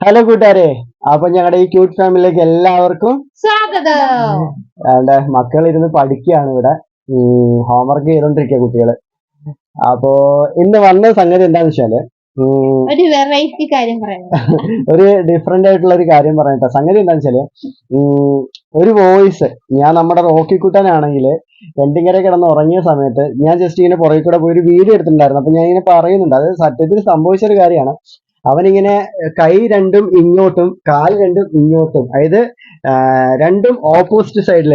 Hello കൂട്ടുകാരെ അപ്പൊ ഞങ്ങളുടെ ഈ ക്യൂട്ട് ഫാമിലിയിലേക്ക് എല്ലാവർക്കും സ്വാഗതം. മക്കൾ ഇരുന്ന് പഠിക്കുകയാണ് ഇവിടെ. ഹോംവർക്ക് ചെയ്തോണ്ടിരിക്കുക കുട്ടികൾ. അപ്പോ ഇന്ന് വന്ന സംഗതി എന്താന്ന് വെച്ചാൽ ഒരു വെറൈറ്റി കാര്യം പറയാം ഒരു ഡിഫറെന്റ് ആയിട്ടുള്ള ഒരു കാര്യം പറയട്ടെ സംഗതി എന്താന്ന് വെച്ചാൽ ഒരു വോയിസ് ഞാൻ നമ്മുടെ റോക്കി കുട്ടനാണെങ്കിൽ വെണ്ടിങ്ങര കിടന്ന് ഉറങ്ങിയ സമയത്ത് ഞാൻ ജസ്റ്റ് ഇങ്ങനെ പുറകെ കൂടെ പോയി ഒരു വീഡിയോ എടുത്തിട്ടുണ്ടായിരുന്നു. അപ്പൊ ഞാൻ ഇങ്ങനെ പറയുന്നുണ്ട്. അത് സത്യത്തിൽ സംഭവിച്ച ഒരു കാര്യമാണ്. അവനിങ്ങനെ കൈ രണ്ടും ഇങ്ങോട്ടും കാൽ രണ്ടും ഇങ്ങോട്ടും. അതായത് രണ്ടും ഓപ്പോസിറ്റ് സൈഡിൽ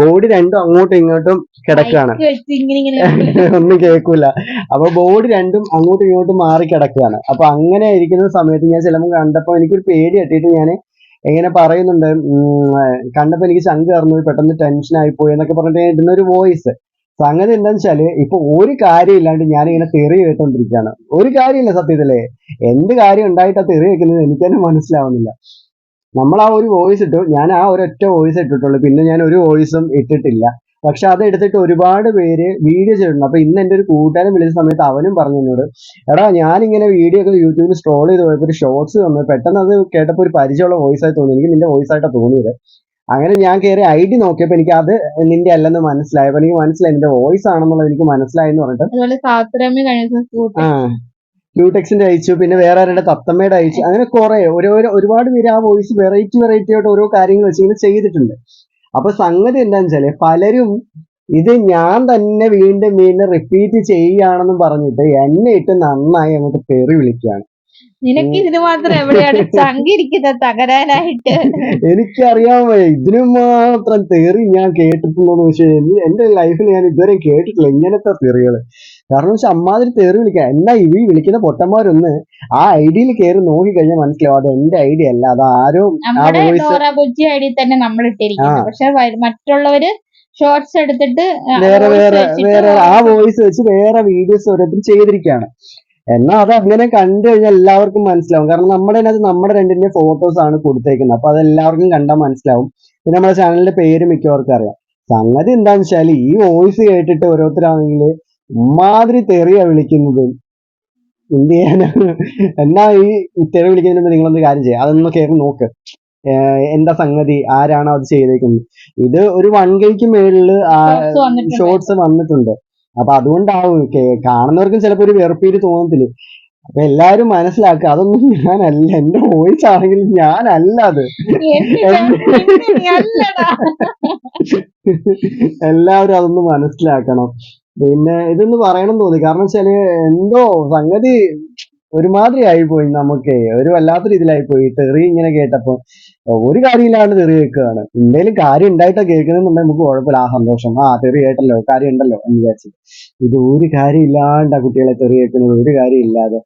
ബോഡി രണ്ടും അങ്ങോട്ടും ഇങ്ങോട്ടും കിടക്കുകയാണ്. ഒന്നും കേൾക്കൂല. അപ്പൊ ബോഡി രണ്ടും അങ്ങോട്ടും ഇങ്ങോട്ടും മാറി കിടക്കുകയാണ്. അപ്പൊ അങ്ങനെ ഇരിക്കുന്ന സമയത്ത് ഞാൻ ചിലപ്പോൾ കണ്ടപ്പോ എനിക്കൊരു പേടി കെട്ടിയിട്ട് ഞാൻ എങ്ങനെ പറയുന്നുണ്ട് കണ്ടപ്പോൾ കണ്ടപ്പോ എനിക്ക് ചങ്ക് കറന്നു പെട്ടെന്ന് ടെൻഷൻ ആയി പോയി എന്നൊക്കെ പറഞ്ഞിട്ട് ഇടുന്ന ഒരു വോയിസ് സംഗതി എന്താന്ന് വെച്ചാൽ ഇപ്പൊ ഒരു കാര്യം ഇല്ലാണ്ട് ഞാൻ ഇങ്ങനെ തെറി കേട്ടോണ്ടിരിക്കുകയാണ് ഒരു കാര്യമില്ല സത്യത്തിലേ. എന്ത് കാര്യം ഉണ്ടായിട്ടാ തെറി വെക്കുന്നത് എനിക്ക് തന്നെ മനസ്സിലാവുന്നില്ല. നമ്മൾ ആ ഒരു വോയിസ് ഇട്ടു ഞാൻ ആ ഒരൊറ്റ വോയിസ് ഇട്ടിട്ടുള്ളൂ. പിന്നെ ഞാൻ ഒരു വോയിസും ഇട്ടിട്ടില്ല. പക്ഷെ അത് എടുത്തിട്ട് ഒരുപാട് പേര് വീഡിയോ ചെയ്തിട്ടുണ്ട്. അപ്പൊ ഇന്ന് എന്റെ ഒരു കൂട്ടുകാരൻ വിളിച്ച സമയത്ത് അവനും പറഞ്ഞു എന്നോട് എടാ ഞാനിങ്ങനെ വീഡിയോ ഒക്കെ യൂട്യൂബിൽ സ്ട്രോൾ ചെയ്ത് പോയപ്പോൾ ഒരു ഷോർട്സ് വന്നു. പെട്ടെന്ന് അത് കേട്ടപ്പോൾ ഒരു പരിചയമുള്ള വോയിസ് ആയി തോന്നി. എനിക്ക് നിന്റെ വോയിസ് ആയിട്ടാണ് തോന്നിയത്. അങ്ങനെ ഞാൻ കയറി ഐ ഡി നോക്കിയപ്പോൾ എനിക്ക് അത് നിന്റെ അല്ലെന്ന് മനസ്സിലായി. അപ്പൊ എനിക്ക് മനസ്സിലായി നിന്റെ വോയിസ് ആണെന്നുള്ളത് എനിക്ക് മനസ്സിലായി എന്ന് പറഞ്ഞിട്ട്. ആ ക്യൂടെക്സിന്റെ അയച്ചു പിന്നെ വേറെ ആരുടെ തത്തമ്മയുടെ അയച്ചു അങ്ങനെ കുറെ. ഓരോ ഒരുപാട് പേര് ആ വോയിസ് വെറൈറ്റി വെറൈറ്റി ആയിട്ട് ഓരോ കാര്യങ്ങൾ വെച്ച് ഇങ്ങനെ ചെയ്തിട്ടുണ്ട്. അപ്പൊ സംഗതി എന്താന്ന് വെച്ചാൽ പലരും ഇത് ഞാൻ തന്നെ വീണ്ടും വീണ്ടും റിപ്പീറ്റ് ചെയ്യുകയാണെന്നും പറഞ്ഞിട്ട് എന്നെ ഇട്ട് നന്നായി അങ്ങോട്ട് തെറി വിളിക്കുകയാണ്. നിനക്ക് ഇതിന് മാത്രം എവിടെയാണ് ചങ്കിരിക്കുന്നത് തകരാനായിട്ട്? എനിക്കറിയാൻ വയ്യ ഇതിനു മാത്രം തെറി ഞാൻ കേട്ടിട്ടുണ്ടോന്ന് കഴിഞ്ഞാൽ എന്റെ ലൈഫിൽ ഞാൻ ഇതുവരെ കേട്ടിട്ടില്ല ഇങ്ങനത്തെ തെറികൾ കാരണം വെച്ചാൽ അമ്മാതിരി തെറി വിളിക്കാം. എന്നാ ഇവി വിളിക്കുന്ന പൊട്ടന്മാരൊന്ന് ആ ഐഡിയിൽ കയറി നോക്കി കഴിഞ്ഞാൽ മനസ്സിലാവും അത് എന്റെ ഐഡിയ അല്ല അത് ആരോ voice- ഐഡി തന്നെ നമ്മൾ ഇട്ടിരിക്കുന്നത് പക്ഷെ മറ്റുള്ളവര് ഷോർട്സ് എടുത്തിട്ട് ആ, വേറെ വേറെ വേറെ ആ വോയിസ് വെച്ച് വേറെ വീഡിയോസ് ഓരോരുത്തർ ചെയ്തിരിക്കുകയാണ് എന്നാ അത് അങ്ങനെ കണ്ടു കഴിഞ്ഞാൽ എല്ലാവർക്കും മനസ്സിലാവും. കാരണം നമ്മുടെ അതിനകത്ത് നമ്മുടെ രണ്ടിന്റെ ഫോട്ടോസ് ആണ് കൊടുത്തേക്കുന്നത്. അപ്പൊ അത് എല്ലാവർക്കും കണ്ടാൽ മനസ്സിലാവും. പിന്നെ നമ്മുടെ ചാനലിന്റെ പേര് മിക്കവർക്കും അറിയാം. സംഗതി എന്താന്ന് വെച്ചാൽ ഈ വോയിസ് കേട്ടിട്ട് ഓരോരുത്തരാണെങ്കിൽ ഉമ്മാതിരി തെറിയാ വിളിക്കുന്നത്. എന്ത് ചെയ്യാനാണ് എന്നാ ഈ തെറി വിളിക്കുന്നതിന് മുമ്പ് നിങ്ങളൊന്ന് കാര്യം ചെയ്യാം. അതൊന്ന് കയറി നോക്ക്. എന്താ സംഗതി? ആരാണോ അത് ചെയ്തേക്കുന്നത്? ഇത് ഒരു വൺ കെക്ക് മേളിൽ ഷോർട്സ് വന്നിട്ടുണ്ട്. അപ്പൊ അതുകൊണ്ടാവും കാണുന്നവർക്കും ചിലപ്പോ ഒരു വെറുപ്പീര് തോന്നത്തിൽ അപ്പൊ എല്ലാരും മനസ്സിലാക്കുക അതൊന്നും ഞാനല്ല. എന്റെ വോയിസ് ആണെങ്കിൽ ഞാനല്ല അത്. എല്ലാവരും അതൊന്ന് മനസ്സിലാക്കണം. പിന്നെ ഇതൊന്ന് പറയണം തോന്നി. കാരണം വെച്ചാൽ എന്തോ സംഗതി ഒരുമാതിരി ആയിപ്പോയി നമുക്ക്. ഒരു വല്ലാത്ത രീതിയിലായി പോയി. തെറി ഇങ്ങനെ കേട്ടപ്പോ ഒരു കാര്യമില്ലാണ്ട് തെറി കേൾക്കുകയാണ്. എന്തെങ്കിലും കാര്യം ഉണ്ടായിട്ടാ കേൾക്കണമെന്നുണ്ടെങ്കിൽ നമുക്ക് കുഴപ്പമില്ല. ആ സന്തോഷം. ആ തെറി കേട്ടല്ലോ. കാര്യം ഉണ്ടല്ലോ എന്ന് വിചാരിച്ചു. ഇത് ഒരു കാര്യം ഇല്ലാണ്ടാ കുട്ടികളെ തെറി കേൾക്കുന്നത്. ഒരു കാര്യം ഇല്ലാതെ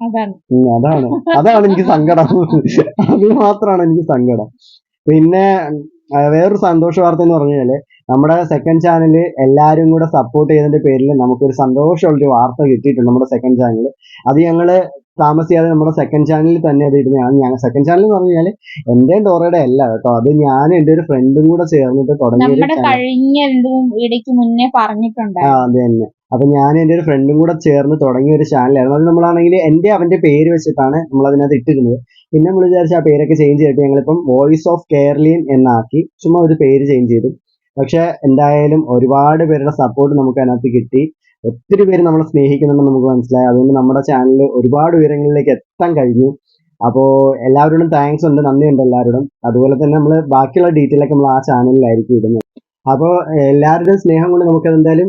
അതാണ്. അതാണ് എനിക്ക് സങ്കടം. അത് മാത്രമാണ് എനിക്ക് സങ്കടം. പിന്നെ വേറൊരു സന്തോഷ വാർത്ത എന്ന് പറഞ്ഞു കഴിഞ്ഞാൽ നമ്മുടെ സെക്കൻഡ് ചാനൽ എല്ലാരും കൂടെ സപ്പോർട്ട് ചെയ്തതിന്റെ പേരിൽ നമുക്കൊരു സന്തോഷമുള്ളൊരു വാർത്ത കിട്ടിയിട്ടുണ്ട് നമ്മുടെ സെക്കൻഡ് ചാനൽ അത് ഞങ്ങൾ താമസിയാതെ നമ്മുടെ സെക്കൻഡ് ചാനലിൽ തന്നെ അത് ഇടുന്നതാണ്. ഞങ്ങൾ സെക്കൻഡ് ചാനൽ എന്ന് പറഞ്ഞാൽ എന്റെ ഡോറയുടെ അല്ല കേട്ടോ. അത് ഞാൻ എന്റെ ഒരു ഫ്രണ്ടും കൂടെ ചേർന്നിട്ട് തുടങ്ങി കഴിഞ്ഞ ഇടയ്ക്ക് മുന്നേ പറഞ്ഞിട്ടുണ്ട് ആ അത് തന്നെ. അപ്പൊ ഞാൻ എന്റെ ഒരു ഫ്രണ്ടും കൂടെ ചേർന്ന് തുടങ്ങിയ ഒരു ചാനലായിരുന്നു അത് നമ്മളാണെങ്കിൽ എന്റെ അവന്റെ പേര് വെച്ചിട്ടാണ് നമ്മൾ അതിനകത്ത് ഇട്ടിരുന്നത് പിന്നെ നമ്മൾ വിചാരിച്ച ആ പേരൊക്കെ ചേഞ്ച് ചെയ്തിട്ട് ഞങ്ങളിപ്പം വോയിസ് ഓഫ് കേരളീൻ എന്നാക്കി ചുമ്മാ ഒരു പേര് ചേഞ്ച് ചെയ്തു. പക്ഷെ എന്തായാലും ഒരുപാട് പേരുടെ സപ്പോർട്ട് നമുക്ക് അതിനകത്ത് കിട്ടി. ഒത്തിരി പേര് നമ്മളെ സ്നേഹിക്കുന്നുണ്ടെന്ന് നമുക്ക് മനസ്സിലായി. അതുകൊണ്ട് നമ്മുടെ ചാനൽ ഒരുപാട് ഉയരങ്ങളിലേക്ക് എത്താൻ കഴിഞ്ഞു. അപ്പോൾ എല്ലാവരോടും താങ്ക്സ് ഉണ്ട് നന്ദിയുണ്ട് എല്ലാവരോടും. അതുപോലെ തന്നെ നമ്മൾ ബാക്കിയുള്ള ഡീറ്റെയിൽ ഒക്കെ നമ്മൾ ആ ചാനലിലായിരിക്കും ഇടുന്നത്. അപ്പോൾ എല്ലാവരുടെയും സ്നേഹം കൊണ്ട് നമുക്ക് എന്തായാലും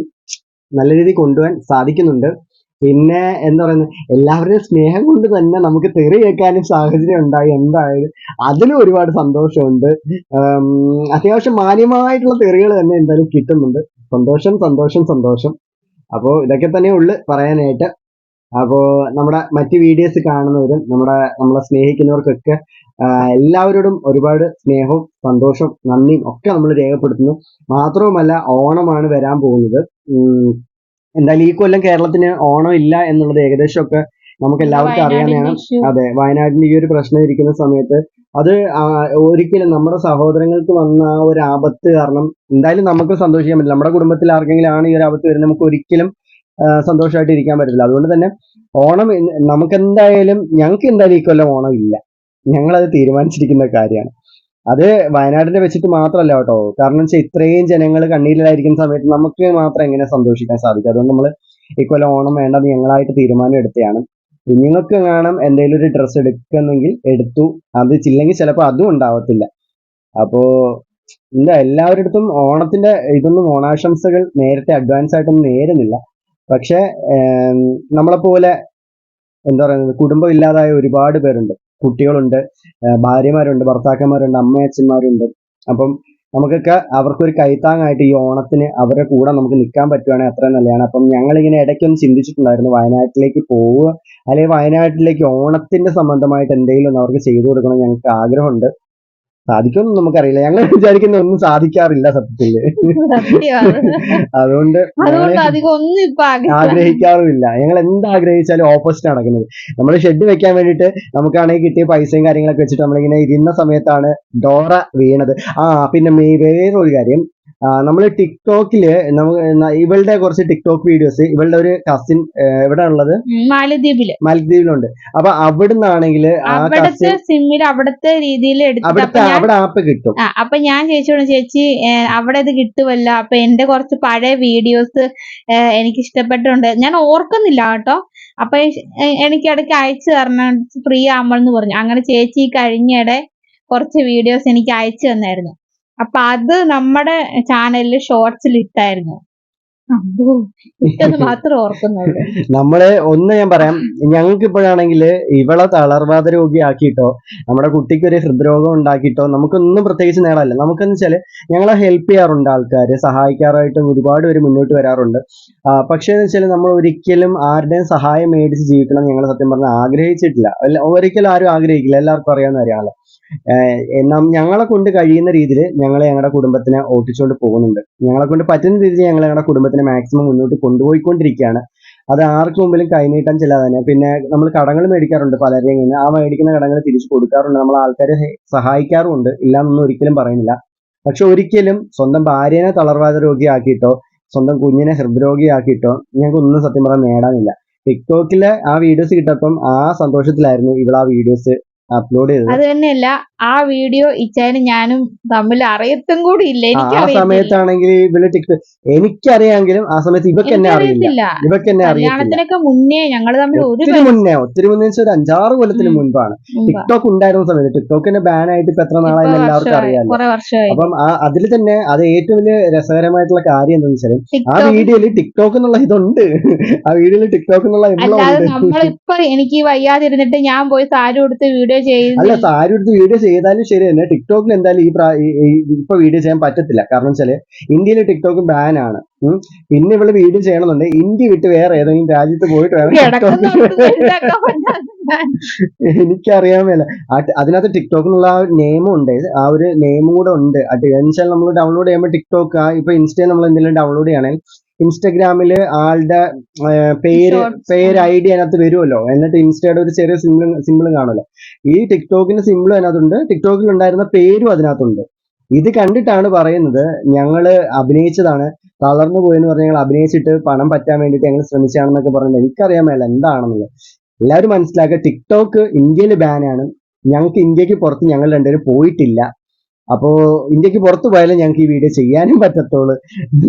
നല്ല രീതിയിൽ കൊണ്ടുപോകാൻ സാധിക്കുന്നുണ്ട്. പിന്നെ എന്താ പറയുന്നത് എല്ലാവരുടെയും സ്നേഹം കൊണ്ട് തന്നെ നമുക്ക് തെറി കേൾക്കാനും സാഹചര്യം ഉണ്ടായി. എന്തായാലും അതിലും ഒരുപാട് സന്തോഷമുണ്ട്. അത്യാവശ്യം മാന്യമായിട്ടുള്ള തെറികൾ തന്നെ എന്തായാലും കിട്ടുന്നുണ്ട്. സന്തോഷം സന്തോഷം സന്തോഷം. അപ്പോൾ ഇതൊക്കെ തന്നെ ഉള്ളു പറയാനായിട്ട്. അപ്പോൾ നമ്മുടെ മറ്റ് വീഡിയോസ് കാണുന്നവരും നമ്മുടെ നമ്മളെ സ്നേഹിക്കുന്നവർക്കൊക്കെ എല്ലാവരോടും ഒരുപാട് സ്നേഹവും സന്തോഷവും നന്ദിയും ഒക്കെ നമ്മൾ രേഖപ്പെടുത്തുന്നു. മാത്രവുമല്ല ഓണമാണ് വരാൻ പോകുന്നത്. എന്തായാലും ഈ കൊല്ലം കേരളത്തിന് ഓണം ഇല്ല എന്നുള്ളത് ഏകദേശമൊക്കെ നമുക്ക് എല്ലാവർക്കും അറിയാവുന്നതാണ് അതെ വയനാടിന്റെ ഈ ഒരു പ്രശ്നം ഇരിക്കുന്ന സമയത്ത് അത് ഒരിക്കലും നമ്മുടെ സഹോദരങ്ങൾക്ക് വന്ന ആ ഒരു ആപത്ത് കാരണം എന്തായാലും നമുക്ക് സന്തോഷിക്കാൻ പറ്റില്ല. നമ്മുടെ കുടുംബത്തിൽ ആർക്കെങ്കിലും ആണ് ഈ ഒരു ആപത്ത് വരുന്നത് നമുക്ക് ഒരിക്കലും സന്തോഷമായിട്ട് ഇരിക്കാൻ പറ്റില്ല അതുകൊണ്ട് തന്നെ ഓണം നമുക്ക് എന്തായാലും ഞങ്ങൾക്ക് എന്തായാലും ഈ കൊല്ലം ഓണം ഇല്ല. ഞങ്ങളത് തീരുമാനിച്ചിരിക്കുന്ന കാര്യമാണ്. അത് വയനാടിനെ വെച്ചിട്ട് മാത്രമല്ല കേട്ടോ. കാരണം വെച്ചാൽ ഇത്രയും ജനങ്ങൾ കണ്ണീരിലായിരിക്കുന്ന സമയത്ത് നമുക്ക് മാത്രം എങ്ങനെ സന്തോഷിക്കാൻ സാധിക്കും? അതുകൊണ്ട് നമ്മൾ ഇക്കൊല്ലം കൊല്ലം ഓണം വേണ്ടത് ഞങ്ങളായിട്ട് തീരുമാനം എടുത്തതാണ് കുഞ്ഞുങ്ങൾക്ക് കാണാം എന്തെങ്കിലും ഒരു ഡ്രസ്സ് എടുക്കുന്നെങ്കിൽ എടുത്തു. അത് ചില്ലെങ്കിൽ ചിലപ്പോൾ അതും ഉണ്ടാവത്തില്ല. അപ്പോ എന്താ എല്ലാവരുടെ അടുത്തും ഓണത്തിന്റെ ഇതൊന്നും ഓണാശംസകൾ നേരത്തെ അഡ്വാൻസ് ആയിട്ടൊന്നും നേരുന്നില്ല. പക്ഷെ നമ്മളെ പോലെ എന്താ പറയുന്നത് കുടുംബം ഇല്ലാതായ ഒരുപാട് പേരുണ്ട്. കുട്ടികളുണ്ട് ഭാര്യമാരുണ്ട് ഭർത്താക്കന്മാരുണ്ട് അമ്മയച്ഛന്മാരുണ്ട്. അപ്പം നമുക്കൊക്കെ അവർക്കൊരു കൈത്താങ്ങായിട്ട് ഈ ഓണത്തിന് അവരുടെ കൂടെ നമുക്ക് നിൽക്കാൻ പറ്റുവാണെങ്കിൽ അത്രയും നല്ലതാണ്. അപ്പം ഞങ്ങളിങ്ങനെ ഇടയ്ക്കൊന്ന് ചിന്തിച്ചിട്ടുണ്ടായിരുന്നു വയനാട്ടിലേക്ക് പോവുക അല്ലെങ്കിൽ വയനാട്ടിലേക്ക് ഓണത്തിന്റെ സംബന്ധമായിട്ട് എന്തെങ്കിലും അവർക്ക് ചെയ്തു കൊടുക്കണം ഞങ്ങൾക്ക് ആഗ്രഹമുണ്ട്. സാധിക്കുമെന്ന് നമുക്കറിയില്ല. ഞങ്ങൾ വിചാരിക്കുന്ന ഒന്നും സാധിക്കാറില്ല സത്യത്തിൽ അതുകൊണ്ട്. ആഗ്രഹിക്കാറുമില്ല. ഞങ്ങൾ എന്ത് ആഗ്രഹിച്ചാലും ഓപ്പോസിറ്റ് നടക്കുന്നത്. നമ്മൾ ഷെഡ് വെക്കാൻ വേണ്ടിട്ട് നമുക്കാണെങ്കിൽ കിട്ടിയ പൈസയും കാര്യങ്ങളൊക്കെ വെച്ചിട്ട് നമ്മളിങ്ങനെ ഇരുന്ന സമയത്താണ് ഡോറ വീണത്. ആ പിന്നെ വേറെ വേറൊരു കാര്യം. നമ്മൾ ടിക്ടോക്കിൽ നമുക്ക് ഇവളുടെ കുറച്ച് ടിക്ടോക്ക് വീഡിയോസ് ഇവളുടെ ഒരു കസിൻ എവിടെ ഉള്ളത് മാലദ്വീപിൽ. മാലദ്വീപിലുണ്ട്. അപ്പൊ അവിടുന്നാണെങ്കിൽ ആ അവിടുത്തെ സിമ്മിൽ അവിടുത്തെ രീതിയിൽ അവിടുത്തെ ഞാൻ അവിടെ ആപ്പ് കിട്ടും. അപ്പൊ ഞാൻ ചേച്ചിയോട് ചേച്ചി അവിടെ ഇത് കിട്ടുമല്ലോ? അപ്പൊ എന്റെ കുറച്ച് പഴയ വീഡിയോസ് എനിക്ക് ഇഷ്ടപ്പെട്ടുണ്ട് ഞാൻ ഓർക്കുന്നില്ല കേട്ടോ. അപ്പൊ എനിക്ക് ഇടയ്ക്ക് അയച്ചു തരണം. ഫ്രീ ആകുമ്പോൾ പറഞ്ഞു. അങ്ങനെ ചേച്ചി കഴിഞ്ഞിടെ കുറച്ച് വീഡിയോസ് എനിക്ക് അയച്ചു തന്നായിരുന്നു. അപ്പൊ അത് നമ്മുടെ ചാനലിൽ ഷോർട്സിൽ ഇട്ടായിരുന്നു നമ്മൾ ഒന്ന് ഞാൻ പറയാം. ഞങ്ങൾക്ക് ഇപ്പോഴാണെങ്കിൽ ഇവളെ തളർവാദ രോഗിയാക്കിയിട്ടോ നമ്മുടെ കുട്ടിക്ക് ഒരു ഹൃദ്രോഗം ഉണ്ടാക്കിയിട്ടോ നമുക്കൊന്നും പ്രത്യേകിച്ച് നേടാനില്ല. നമുക്കെന്ന് വെച്ചാൽ ഞങ്ങളെ ഹെൽപ്പ് ചെയ്യാറുണ്ട് ആൾക്കാര് സഹായിക്കാറായിട്ട് ഒരുപാട് പേര് മുന്നോട്ട് വരാറുണ്ട്. പക്ഷേ എന്ന് വെച്ചാൽ നമ്മൾ ഒരിക്കലും ആരുടെയും സഹായം മേടിച്ച് ജീവിക്കണം ഞങ്ങൾ സത്യം പറഞ്ഞാൽ ആഗ്രഹിച്ചിട്ടില്ല. ഒരിക്കലും ആരും ആഗ്രഹിക്കില്ല. എല്ലാവർക്കും അറിയാവുന്ന കാര്യമാണല്ലോ. ഞങ്ങളെ കൊണ്ട് കഴിയുന്ന രീതിയിൽ ഞങ്ങൾ ഞങ്ങളുടെ കുടുംബത്തിനെ ഓട്ടിച്ചുകൊണ്ട് പോകുന്നുണ്ട്. ഞങ്ങളെ കൊണ്ട് പറ്റുന്ന രീതിയിൽ ഞങ്ങൾ ഞങ്ങളുടെ കുടുംബത്തിനെ മാക്സിമം മുന്നോട്ട് കൊണ്ടുപോയിക്കൊണ്ടിരിക്കുകയാണ് അത് ആർക്ക് മുമ്പിലും കൈനീട്ടാൻ ചെല്ലാതെ തന്നെ. പിന്നെ നമ്മൾ കടങ്ങൾ മേടിക്കാറുണ്ട് പലരെയും നിന്ന്. ആ മേടിക്കുന്ന കടങ്ങൾ തിരിച്ചു കൊടുക്കാറുണ്ട്. നമ്മൾ ആൾക്കാരെ സഹായിക്കാറുമുണ്ട്. ഇല്ലാന്നൊന്നും ഒരിക്കലും പറയുന്നില്ല. പക്ഷെ ഒരിക്കലും സ്വന്തം ഭാര്യനെ തളർവാദ രോഗിയാക്കിയിട്ടോ സ്വന്തം കുഞ്ഞിനെ ഹൃദ്രോഗിയാക്കിയിട്ടോ ഞങ്ങൾക്ക് ഒന്നും സത്യം പറയാൻ നേടാനില്ല. ടിക്ടോക്കിലെ ആ വീഡിയോസ് കിട്ടപ്പം ആ സന്തോഷത്തിലായിരുന്നു ഇവൾ ആ വീഡിയോസ് അപ്ലോഡ് ചെയ്തത്? അത് തന്നെയല്ല ആ വീഡിയോ ഇച്ചാനും ഞാനും തമ്മിൽ അറിയത്തും കൂടി ഇല്ല. ആ എനിക്കറിയത്തില്ല. സമയത്താണെങ്കിൽ ഇവൾ ടിക്ടോക്ക് എനിക്കറിയാമെങ്കിലും ആ സമയത്ത് ഇവക്ക് എന്നെ അറിയില്ല. എനിക്കറിയത്തില്ല. ഇവക്ക് എന്നെ അറിയത്തില്ല. കല്യാണത്തിനൊക്കെ മുന്നേ ഞങ്ങൾ തമ്മിൽ ഒരു ഒത്തിരി മുന്നേ ഒത്തിരി മുന്നേ വെച്ചാൽ ഒരു അഞ്ചാറ് കൊല്ലത്തിന് ഉം. മുൻപാണ്. ടിക്ടോക്ക് ഉണ്ടായിരുന്ന സമയത്ത് ടിക്ടോക്കിന്റെ ബാൻ ആയിട്ട് ഇപ്പൊ എത്ര ഇപ്പൊ എല്ലാവർക്കും വർഷമായി, അറിയാലോ. കുറെ വർഷമായി. അപ്പം ആ അതിൽ തന്നെ അത് ഏറ്റവും വലിയ രസകരമായിട്ടുള്ള കാര്യം എന്താണെന്ന് വെച്ചാൽ ആ ടിക്ടോക്ക് വീഡിയോയിൽ ടിക്ടോക്ക് എന്നുള്ള ഇതുണ്ട്. ആ വീഡിയോയിൽ ടിക്ടോക്ക് എന്നുള്ള അല്ലാതെ ഉണ്ട്. നമ്മളിപ്പൊ എനിക്ക് ഈ വയ്യാതിരുന്നിട്ട് ഞാൻ പോയി സാരി കൊടുത്ത് വീഡിയോ അല്ല ചെയ്യുന്നു സാരി എടുത്ത് വീഡിയോ ചെയ്താലും ശരി തന്നെ. ടിക്ടോക്കിൽ എന്തായാലും ഈ പ്രാ- ഈ- ഈ- ഇപ്പൊ വീഡിയോ ചെയ്യാൻ പറ്റത്തില്ല. കാരണം വെച്ചാൽ ഇന്ത്യയിൽ ടിക്ടോക്ക് ബാൻ ആണ്. ഉം. പിന്നെ ഇവൾ വീഡിയോ ചെയ്യണമെന്നുണ്ട് ഇന്ത്യ വിട്ട് വേറെ ഏതെങ്കിലും രാജ്യത്ത് പോയിട്ട് വേണം ടിക്ടോക്ക്. എനിക്കറിയാൻ മേല. ആ- അതിനകത്ത് ടിക്ടോക്ക് എന്നുള്ള ആ ഒരു നെയിമും ഉണ്ട്. ആ ഒരു നെയിമും കൂടെ ഉണ്ട്. അത് എന്നുവെച്ചാൽ നമ്മൾ ഡൗൺലോഡ് ചെയ്യുമ്പോൾ ടിക്ടോക്ക് ആ ഇപ്പൊ ഇൻസ്റ്റയിൽ നമ്മൾ എന്തെങ്കിലും ഡൗൺലോഡ് ചെയ്യണമെങ്കിൽ ഇൻസ്റ്റഗ്രാമിൽ ആളുടെ പേര് പേര് ഐ ഡി അതിനകത്ത് വരുമല്ലോ. എന്നിട്ട് ഇൻസ്റ്റയുടെ ഒരു ചെറിയ സിമ്പിൾ സിമ്പിളും കാണുമല്ലോ. ഈ ടിക്ടോക്കിന്റെ സിമ്പിളും അതിനകത്തുണ്ട്. ടിക്ടോക്കിൽ ഉണ്ടായിരുന്ന പേരും അതിനകത്തുണ്ട്. ഇത് കണ്ടിട്ടാണ് പറയുന്നത് ഞങ്ങൾ അഭിനയിച്ചതാണ്. തളർന്നു പോയെന്ന് പറഞ്ഞ് ഞങ്ങൾ അഭിനയിച്ചിട്ട് പണം പറ്റാൻ വേണ്ടിയിട്ട് ഞങ്ങൾ ശ്രമിച്ചാണെന്നൊക്കെ പറഞ്ഞത് എനിക്കറിയാൻ മേല എന്താണെന്നുള്ളത്. എല്ലാവരും മനസ്സിലാക്കുക ടിക്ടോക്ക് ഇന്ത്യയിൽ ബാനാണ് ഞങ്ങൾക്ക് ഇന്ത്യയ്ക്ക് പുറത്ത് ഞങ്ങൾ രണ്ടുപേരും പോയിട്ടില്ല. അപ്പോ ഇന്ത്യയ്ക്ക് പുറത്തു പോയാലും ഞങ്ങൾക്ക് ഈ വീഡിയോ ചെയ്യാനും പറ്റത്തുള്ളൂ.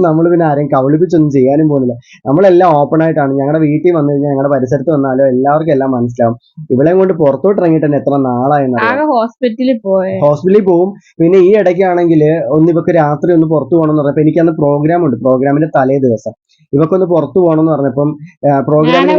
നമ്മൾ പിന്നെ ആരെയും കബളിപ്പിച്ചൊന്നും ചെയ്യാനും പോകുന്നില്ല. നമ്മളെല്ലാം ഓപ്പൺ ആയിട്ടാണ്. ഞങ്ങളുടെ വീട്ടിൽ വന്നു കഴിഞ്ഞാൽ ഞങ്ങളുടെ പരിസരത്ത് വന്നാലോ എല്ലാവർക്കും എല്ലാം മനസ്സിലാവും. ഇവിടെയും കൊണ്ട് പുറത്തോട്ട് ഇറങ്ങിയിട്ട് തന്നെ എത്ര നാളായെന്ന് ഹോസ്പിറ്റലിൽ പോയി. ഹോസ്പിറ്റലിൽ പോവും. പിന്നെ ഈ ഇടയ്ക്കാണെങ്കിൽ ഒന്ന് ഇവക്ക് രാത്രി ഒന്ന് പുറത്തു പോകണം എന്ന് പറഞ്ഞപ്പോൾ എനിക്കന്ന് പ്രോഗ്രാം ഉണ്ട്. പ്രോഗ്രാമിന്റെ തലേ ദിവസം. ഇവക്കൊന്ന് പുറത്തു പോകണം എന്ന് പറഞ്ഞപ്പം പ്രോഗ്രാമിന്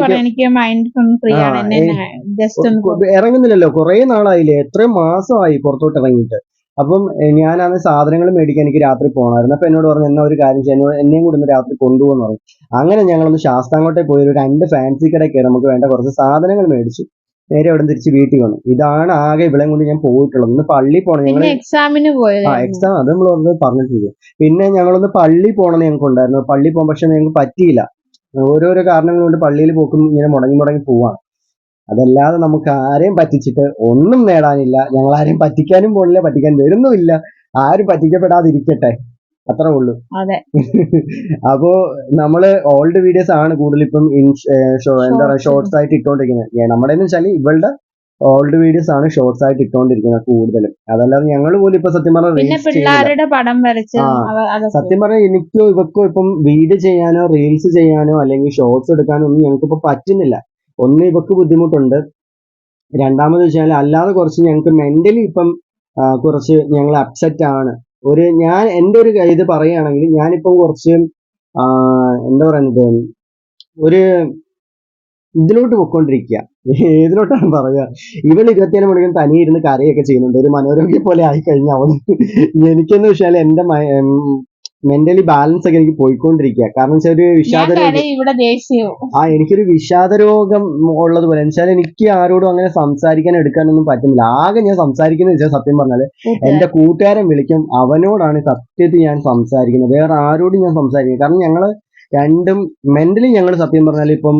ഇറങ്ങുന്നില്ലല്ലോ. കുറെ നാളായില്ലേ? എത്രയും മാസമായി പുറത്തോട്ട് ഇറങ്ങിയിട്ട്. അപ്പം ഞാനാണ് സാധനങ്ങൾ മേടിക്കാൻ എനിക്ക് രാത്രി പോകണമായിരുന്നു അപ്പൊ എന്നോട് പറഞ്ഞു എന്നാ ഒരു കാര്യം ചെയ്യാൻ എന്നെയും കൂടി ഒന്ന് രാത്രി കൊണ്ടുപോകുന്നു പറഞ്ഞു അങ്ങനെ ഞങ്ങളൊന്ന് ശാസ്താംകോട്ടെ പോയി. ഒരു രണ്ട് ഫാൻസി കടയിൽ കയറി നമുക്ക് വേണ്ട കുറച്ച് സാധനങ്ങൾ മേടിച്ചു. നേരെ അവിടെ തിരിച്ച് വീട്ടിൽ വന്നു. ഇതാണ് ആകെ ഇവിടെയും കൊണ്ട് ഞാൻ പോയിട്ടുള്ളത്. ഒന്ന് പള്ളി പോകണം ഞങ്ങൾ എക്സാമിന് ആ എക്സാം അത് നമ്മൾ ഒന്ന് പറഞ്ഞിട്ടില്ല. പിന്നെ ഞങ്ങളൊന്ന് പള്ളി പോകണം ഞങ്ങൾക്ക് ഉണ്ടായിരുന്നു പള്ളി പോകാൻ പക്ഷെ ഞങ്ങൾക്ക് പറ്റിയില്ല. ഓരോരോ കാരണങ്ങൾ കൊണ്ട് പള്ളിയിൽ പോക്കും ഇങ്ങനെ മുടങ്ങി മുടങ്ങി പോവാണ്. അതല്ലാതെ നമുക്ക് ആരെയും പറ്റിച്ചിട്ട് ഒന്നും നേടാനില്ല. ഞങ്ങൾ ആരെയും പറ്റിക്കാനും പോണില്ല പറ്റിക്കാൻ വരുന്നുമില്ല. ആരും പറ്റിക്കപ്പെടാതിരിക്കട്ടെ. അത്രേ ഉള്ളൂ. അതെ. അപ്പോ നമ്മൾ ഓൾഡ് വീഡിയോസ് ആണ് കൂടുതൽ ഇപ്പം എന്താ പറയുക ഷോർട്സ് ആയിട്ട് ഇട്ടുകൊണ്ടിരിക്കുന്നത് നമ്മുടെ വെച്ചാൽ ഇവളുടെ ഓൾഡ് വീഡിയോസ് ആണ് ഷോർട്സ് ആയിട്ട് ഇട്ടുകൊണ്ടിരിക്കുന്നത് കൂടുതലും. അതല്ലാതെ ഞങ്ങൾ പോലും ഇപ്പൊ സത്യം പറഞ്ഞ സത്യം പറഞ്ഞ എനിക്കോ ഇവക്കോ ഇപ്പം വീഡിയോ ചെയ്യാനോ റീൽസ് ചെയ്യാനോ അല്ലെങ്കിൽ ഷോർട്സ് എടുക്കാനോ ഒന്നും ഞങ്ങൾക്ക് ഇപ്പൊ പറ്റുന്നില്ല. ഒന്ന് ഇവക്ക് ബുദ്ധിമുട്ടുണ്ട്. രണ്ടാമത് വെച്ചാൽ അല്ലാതെ കുറച്ച് ഞങ്ങൾക്ക് മെന്റലി ഇപ്പം കുറച്ച് ഞങ്ങൾ അപ്സെറ്റ് ആണ്. ഒരു ഞാൻ എന്റെ ഒരു ഇത് പറയുകയാണെങ്കിൽ ഞാനിപ്പം കുറച്ച് എന്താ പറയുന്നത്? ഒരു ഇതിലോട്ട് പൊയ്ക്കൊണ്ടിരിക്കുക ഏതിലോട്ടാണ് പറയുക. ഇവൾ ഇരുപത്തിയേഴ് മണിക്കും തനിയെ ഇരുന്ന് കരയൊക്കെ ചെയ്യുന്നുണ്ട്. ഒരു മനോരോഗ്യം പോലെ ആയി കഴിഞ്ഞാൽ എനിക്കെന്ന് വെച്ചാൽ എന്റെ മെന്റലി ബാലൻസ് ഒക്കെ എനിക്ക് പോയിക്കൊണ്ടിരിക്കുക കാരണം വെച്ചാൽ ഒരു വിഷാദ രോഗം ആ എനിക്കൊരു വിഷാദ രോഗം ഉള്ളത് പോലെ എന്നുവെച്ചാൽ എനിക്ക് ആരോടും അങ്ങനെ സംസാരിക്കാൻ എടുക്കാനൊന്നും പറ്റുന്നില്ല. ആകെ ഞാൻ സംസാരിക്കുന്നത് വെച്ചാൽ സത്യം പറഞ്ഞാൽ എന്റെ കൂട്ടുകാരൻ വിളിക്കും അവനോടാണ് സത്യത്തിൽ ഞാൻ സംസാരിക്കുന്നത്. വേറെ ആരോടും ഞാൻ സംസാരിക്കുന്നത് കാരണം ഞങ്ങൾ രണ്ടും മെന്റലി ഞങ്ങൾ സത്യം പറഞ്ഞാൽ ഇപ്പം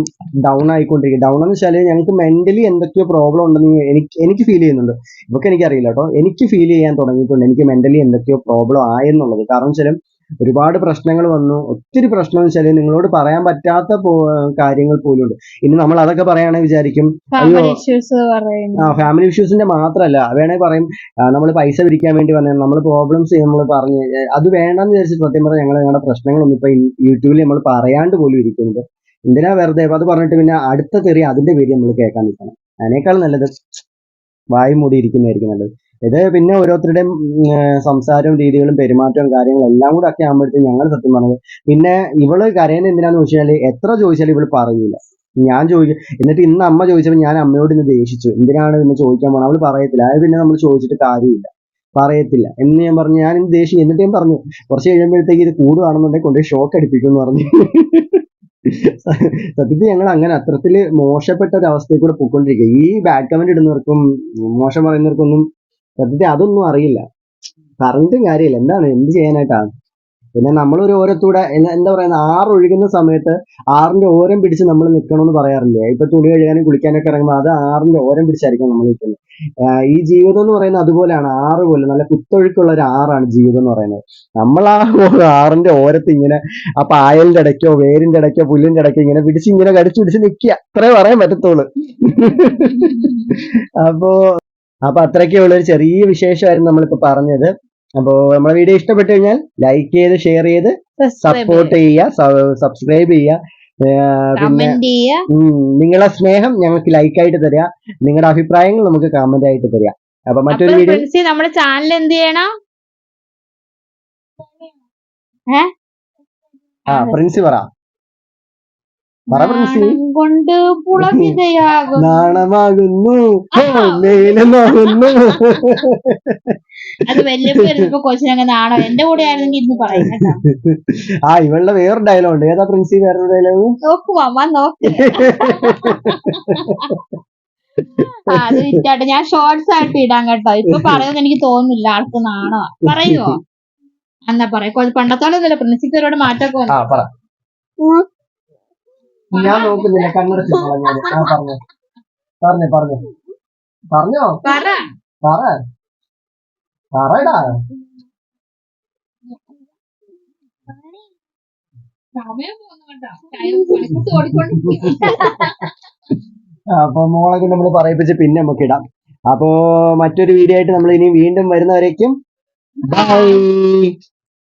ഡൗൺ ആയിക്കൊണ്ടിരിക്കും. ഡൗൺ എന്ന് വെച്ചാൽ ഞങ്ങൾക്ക് മെന്റലി എന്തൊക്കെയോ പ്രോബ്ലം ഉണ്ടെന്ന് എനിക്ക് എനിക്ക് ഫീൽ ചെയ്യുന്നുണ്ട്. ഇതൊക്കെ എനിക്കറിയില്ല കേട്ടോ. എനിക്ക് ഫീൽ ചെയ്യാൻ തുടങ്ങിയിട്ടുണ്ട്. എനിക്ക് മെന്റലി എന്തൊക്കെയോ പ്രോബ്ലം ആയെന്നുള്ളത്. കാരണം വെച്ചാൽ ഒരുപാട് പ്രശ്നങ്ങൾ വന്നു. ഒത്തിരി പ്രശ്നം എന്ന് വെച്ചാൽ നിങ്ങളോട് പറയാൻ പറ്റാത്ത കാര്യങ്ങൾ പോലും ഉണ്ട് ഇനി നമ്മൾ അതൊക്കെ പറയുകയാണെങ്കിൽ വിചാരിക്കും. ഫാമിലി അയ്യോ. ആ ഫാമിലി ഇഷ്യൂസിന്റെ മാത്രമല്ല വേണേ പറയും നമ്മൾ പൈസ പിരിക്കാൻ വേണ്ടി വന്ന നമ്മൾ പ്രോബ്ലംസ് നമ്മൾ പറഞ്ഞു അത് വേണ്ടെന്ന് വിചാരിച്ച് സത്യം പറഞ്ഞാൽ ഞങ്ങൾ ഞങ്ങളുടെ പ്രശ്നങ്ങളൊന്നും ഇപ്പൊ യൂട്യൂബിൽ നമ്മൾ പറയാണ്ട് പോലും ഇരിക്കുന്നത്. എന്തിനാ വെറുതെ? അത് പറഞ്ഞിട്ട് പിന്നെ അടുത്ത തെറി അതിന്റെ പേര് നമ്മൾ കേൾക്കാൻ നിൽക്കണം. അതിനേക്കാൾ നല്ലത് വായി മൂടി ഇരിക്കുന്നതായിരിക്കും നല്ലത്. ഇത് പിന്നെ ഓരോരുത്തരുടെയും സംസാരവും രീതികളും പെരുമാറ്റവും കാര്യങ്ങളും എല്ലാം കൂടെ ഒക്കെ ആകുമ്പോഴത്തേക്കും ഞങ്ങൾ സത്യം പറഞ്ഞത് പിന്നെ ഇവൾ കരയുന്നത് എന്തിനാന്ന് വെച്ചാൽ എത്ര ചോദിച്ചാലും ഇവൾ പറയില്ല ഞാൻ ചോദിക്കും എന്നിട്ട് ഇന്ന് അമ്മ ചോദിച്ചപ്പോൾ ഞാൻ അമ്മയോട് ഇന്ന് ദേഷിച്ചു. എന്തിനാണ് ഇന്ന് ചോദിക്കാൻ പോണത് അവൾ പറയത്തില്ല. അത് പിന്നെ നമ്മൾ ചോദിച്ചിട്ട് കാര്യമില്ല. പറയത്തില്ല. എന്ന് ഞാൻ പറഞ്ഞു. ഞാൻ ഇന്ന് ദേഷ്യം എന്നിട്ട് ഞാൻ പറഞ്ഞു. കുറച്ച് കഴിയുമ്പോഴത്തേക്ക് ഇത് കൂടുകയാണെന്നുണ്ടെങ്കിൽ കൊണ്ടുപോയി ഷോക്ക് അടിപ്പിക്കും എന്ന് പറഞ്ഞു. സത്യത്തിൽ ഞങ്ങൾ അങ്ങനെ അത്തരത്തിൽ മോശപ്പെട്ട ഒരു അവസ്ഥയിൽ കൂടെ പോയിക്കൊണ്ടിരിക്കുക ഈ ബാഡ് കമന്റ് ഇടുന്നവർക്കും മോശം പറയുന്നവർക്കൊന്നും സത്യത്തിൽ അതൊന്നും അറിയില്ല. പറഞ്ഞിട്ടും കാര്യമില്ല. എന്താണ്? എന്ത് ചെയ്യാനായിട്ടാണ് പിന്നെ നമ്മളൊരു ഓരത്തൂടെ എന്താ പറയുന്നത്? ആറ് ഒഴുകുന്ന സമയത്ത് ആറിന്റെ ഓരം പിടിച്ച് നമ്മൾ നിൽക്കണമെന്ന് പറയാറില്ലേ? ഇപ്പൊ തുണി കഴുകാനും കുളിക്കാനൊക്കെ ഇറങ്ങുമ്പോൾ അത് ആറിന്റെ ഓരം പിടിച്ചായിരിക്കും നമ്മൾ നിൽക്കുന്നത് ഈ ജീവിതം എന്ന് പറയുന്നത് അതുപോലെയാണ്. ആറ് പോലെ നല്ല കുത്തൊഴുക്കുള്ള ഒരു ആറാണ് ജീവിതം എന്ന് പറയുന്നത്. നമ്മൾ ആ ആറിന്റെ ഓരത്ത് ഇങ്ങനെ ആ പായലിന്റെ ഇടയ്ക്കോ വേരിന്റെ ഇടയ്ക്കോ പുല്ലിന്റെ ഇടയ്ക്കോ ഇങ്ങനെ പിടിച്ച് ഇങ്ങനെ കടിച്ചു പിടിച്ച് നിൽക്കുക അത്രേ പറയാൻ പറ്റത്തുള്ളൂ. അപ്പോ അപ്പൊ അത്രയ്ക്കുള്ള ഒരു ചെറിയ വിശേഷമായിരുന്നു നമ്മളിപ്പോ പറഞ്ഞത്. അപ്പോ നമ്മളെ വീഡിയോ ഇഷ്ടപ്പെട്ടു കഴിഞ്ഞാൽ ലൈക്ക് ചെയ്ത് ഷെയർ ചെയ്ത് സപ്പോർട്ട് ചെയ്യുക. സബ്സ്ക്രൈബ് ചെയ്യുക. പിന്നെ നിങ്ങളെ സ്നേഹം ഞങ്ങൾക്ക് ലൈക്ക് ആയിട്ട് തരിക. നിങ്ങളുടെ അഭിപ്രായങ്ങൾ നമുക്ക് കമന്റ് ആയിട്ട് തരിക. അപ്പൊ മറ്റൊരു വീഡിയോ നമ്മുടെ ചാനൽ എന്ത് ചെയ്യണം? ആ പ്രിൻസി പറ. കൊണ്ട് പുളകിതയാകും നാണമാകുന്നു. നീലമാകുന്നു അത് വലിയ വരുമ്പോ കൊച്ചിനങ്ങ് നാണം. എന്റെ കൂടെ ആയിരുന്നെങ്കിൽ ഇന്ന് പറയും കേട്ടോ. ആ ഇവളുടെ വേറൊരു ഡയലോഗ് ഉണ്ട്. ഏതാ പ്രിൻസി വേറൊരു ഡയലോഗ് നോക്ക് അത് ഞാൻ ഷോർട്സ് ആയിട്ട് ഇടാൻ കേട്ടോ. ഇപ്പൊ പറയുന്നത് എനിക്ക് തോന്നുന്നില്ല ആൾക്ക് നാണോ പറയുവോ? എന്നാ പറയാ. പണ്ടത്തോളം ഒന്നുമില്ല. മാറ്റമൊക്കെ വന്നു. ആ പറ. ഞാൻ നോക്കുന്നില്ല കണ്ണടച്ച് ഞാൻ ആ പറഞ്ഞു. പറഞ്ഞു പറഞ്ഞു. പറഞ്ഞോ? പറ. പറ. പറയടാ. അപ്പൊ മോളൊക്കെ നമ്മൾ പറയിപ്പിച്ച് പിന്നെ നമുക്ക് ഇടാം. അപ്പോ മറ്റൊരു വീഡിയോ ആയിട്ട് നമ്മൾ ഇനി വീണ്ടും വരുന്നവരേക്കും ബൈ